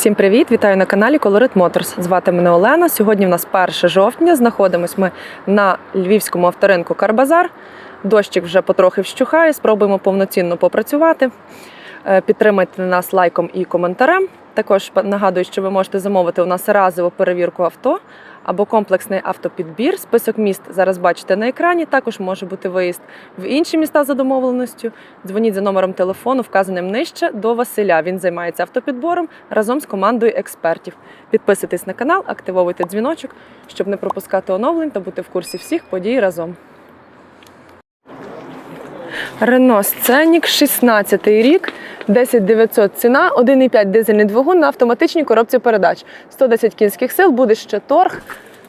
Всім привіт! Вітаю на каналі Colorit Motors. Звати мене Олена. Сьогодні в нас 1 жовтня. Знаходимось ми на львівському авторинку Карбазар. Дощик вже потрохи вщухає. Спробуємо повноцінно попрацювати. Е, Підтримайте нас лайком і коментарем. Також нагадую, що ви можете замовити у нас разову перевірку авто або комплексний автопідбір. Список міст зараз бачите на екрані. Також може бути виїзд в інші міста за домовленістю. Дзвоніть за номером телефону, вказаним нижче до Василя. Він займається автопідбором разом з командою експертів. Підписуйтесь на канал, активовуйте дзвіночок, щоб не пропускати оновлень та бути в курсі всіх подій разом. Рено Сценік, 16 рік, 10900 ціна, 1,5 дизельний двигун на автоматичній коробці передач. 110 кінських сил, буде ще торг.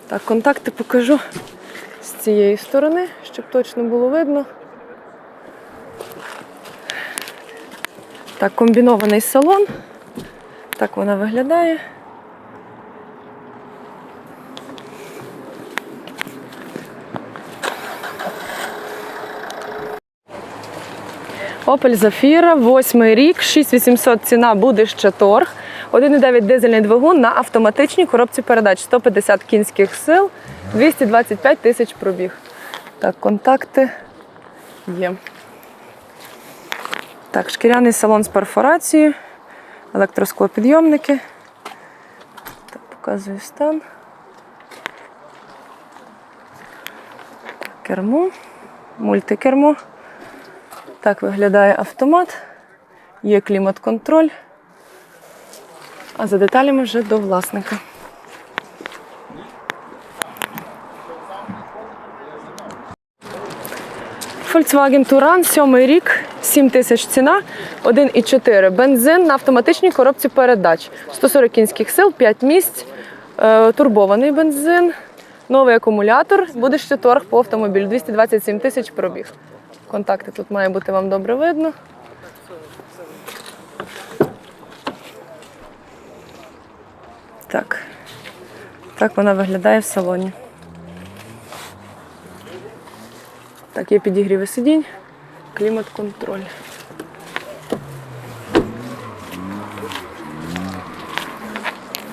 Так, контакти покажу з цієї сторони, щоб точно було видно. Так, комбінований салон. Так вона виглядає. Opel Zafira, восьмий рік, 6800 ціна буде ще торг. 1,9 дизельний двигун на автоматичній коробці передач, 150 кінських сил, 225 тисяч пробіг. Так, контакти є. Так, шкіряний салон з перфорацією, електросклопідйомники. Так, показую стан. Кермо, мультикермо. Так виглядає автомат, є клімат-контроль, а за деталями вже до власника. Volkswagen Touran, сьомий рік, 7 тисяч ціна, 1,4 бензин на автоматичній коробці передач. 140 кінських сил, 5 місць, е, турбований бензин, новий акумулятор, буде ще торг по автомобілю, 227 тисяч пробіг. Контакти тут має бути вам добре видно. Так. Так вона виглядає в салоні. Так, є підігріви сидінь, клімат-контроль.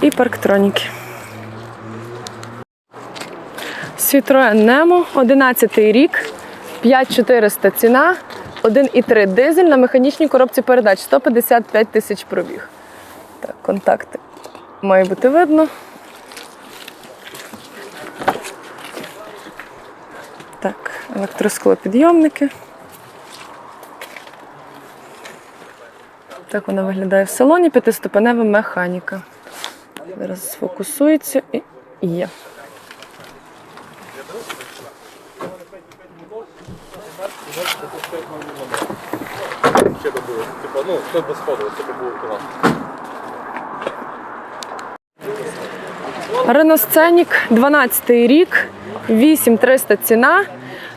І парктроніки. Citroen Nemo, 11 рік, 5400 ціна, 1,3 дизель на механічній коробці передач, 155 тисяч пробіг. Так, контакти має бути видно. Так, електросклопідйомники. Так вона виглядає в салоні, п'ятиступенева механіка. Зараз сфокусується і є. Ще би було. Типа, ну, хто без ходу, це би було класно. Renault Scenic, 12 рік, 8300 ціна.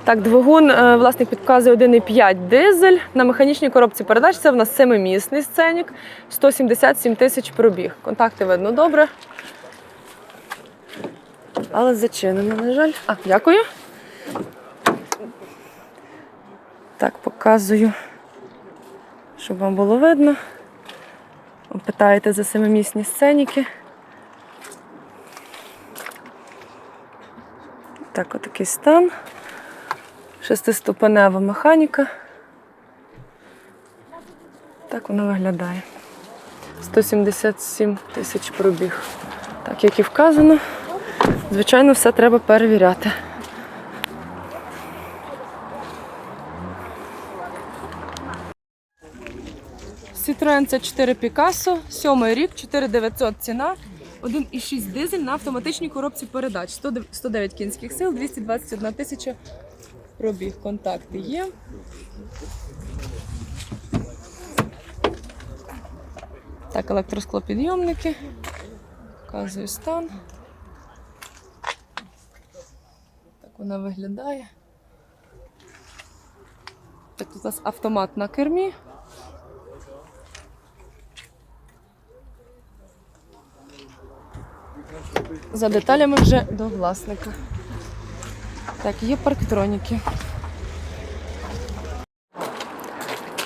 Так, двигун е, власник підказує 1,5 дизель на механічній коробці передач. Це в нас семимісний сценік, 177 тисяч пробіг. Контакти видно добре. Але зачинено, на жаль. А, дякую. Так, показую, щоб вам було видно. Ви Питаєте за семимісні сценіки. Так, отакий стан. Шестиступенева механіка. Так воно виглядає. 177 тисяч пробіг. Так, як і вказано, звичайно, все треба перевіряти. Citroen C4 Picasso, 7 рік, 4900 ціна. 1,6 дизель на автоматичній коробці передач. 109 109 кінських сил, 221 тисяча пробіг. Контакти є. Так, електросклопідйомники. Показую стан. Так вона виглядає. Так, тут у нас автомат на кермі. За деталями вже до власника. Так, є парктроніки.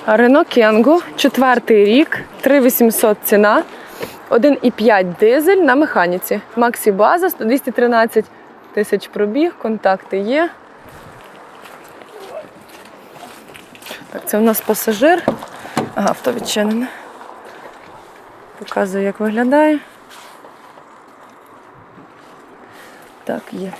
Рено Кенго, четвертий рік, 3800 ціна. 1,5 дизель на механіці. Максі база 213 тисяч пробіг, контакти є. Так, це у нас пасажир. Ага, авто відчинене. Показую, як виглядає. Так, є.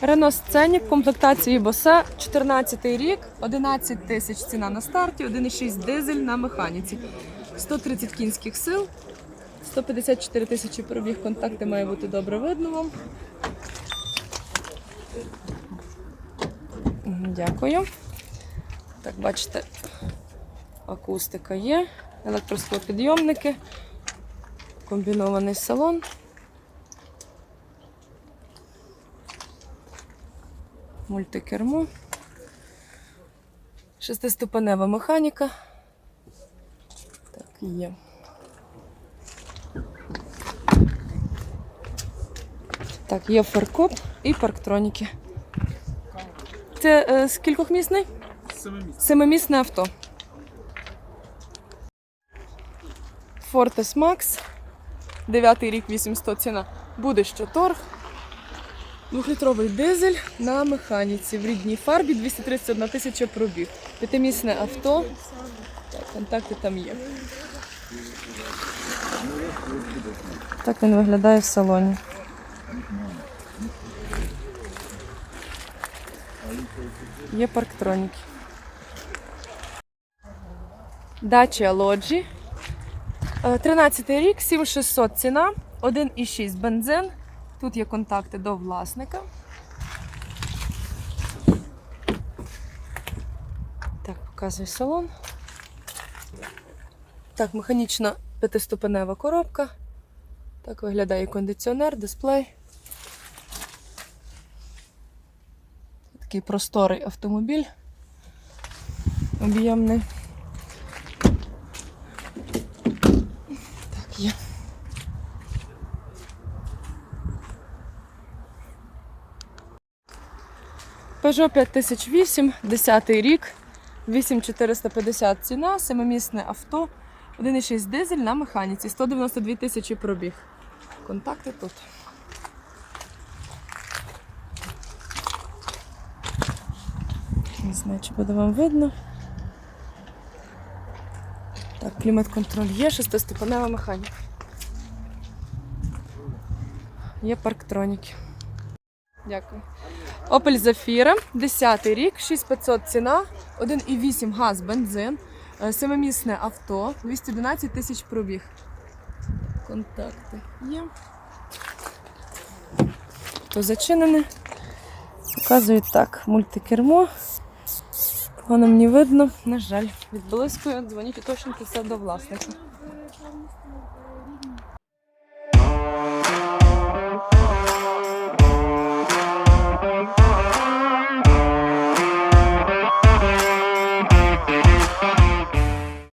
Рено Сценік в комплектації боса 14 рік, 11 тисяч ціна на старті, 1,6 дизель на механіці, 130 кінських сил, 154 тисячі пробіг. Контакти має бути добре видно вам. Дякую. Так, бачите, акустика є, електросклопідйомники, комбінований салон. мультикермо, шестиступенева механіка. Так, є. Так, є фаркоп і парктроніки. Це е, скількохмісний? Семимісне авто. Fortis Max. Дев'ятий рік 800 ціна. Буде що торг. Двохлітровий дизель на механіці в рідній фарбі 231 тисяча пробіг. П'ятимісне авто. Так, контакти там є. Так він виглядає в салоні. Є парктроніки. Дача Лоджі. 13 рік, 7600 ціна, 1,6 бензин. Тут є контакти до власника. Так, показую салон. Так, механічна п'ятиступенева коробка. Так виглядає кондиціонер, дисплей. Такий просторий автомобіль. Об'ємний. Так, є. Peugeot 5008, 10 рік, 8450 ціна, семимісне авто, 1,6 дизель на механіці, 192 тисячі пробіг. Контакти тут. Не знаю, чи буде вам видно. Так, клімат-контроль є, шестиступенева механіка. Є парктроніки. Дякую. Opel Zafira, 10 рік, 6500 ціна, 1,8 газ, бензин, е, семимісне авто, 211 тисяч пробіг. Контакти є. То зачинене. Показую так, мультикермо. Воно мені видно, на жаль, відблискує, дзвоніть уточнити все до власника.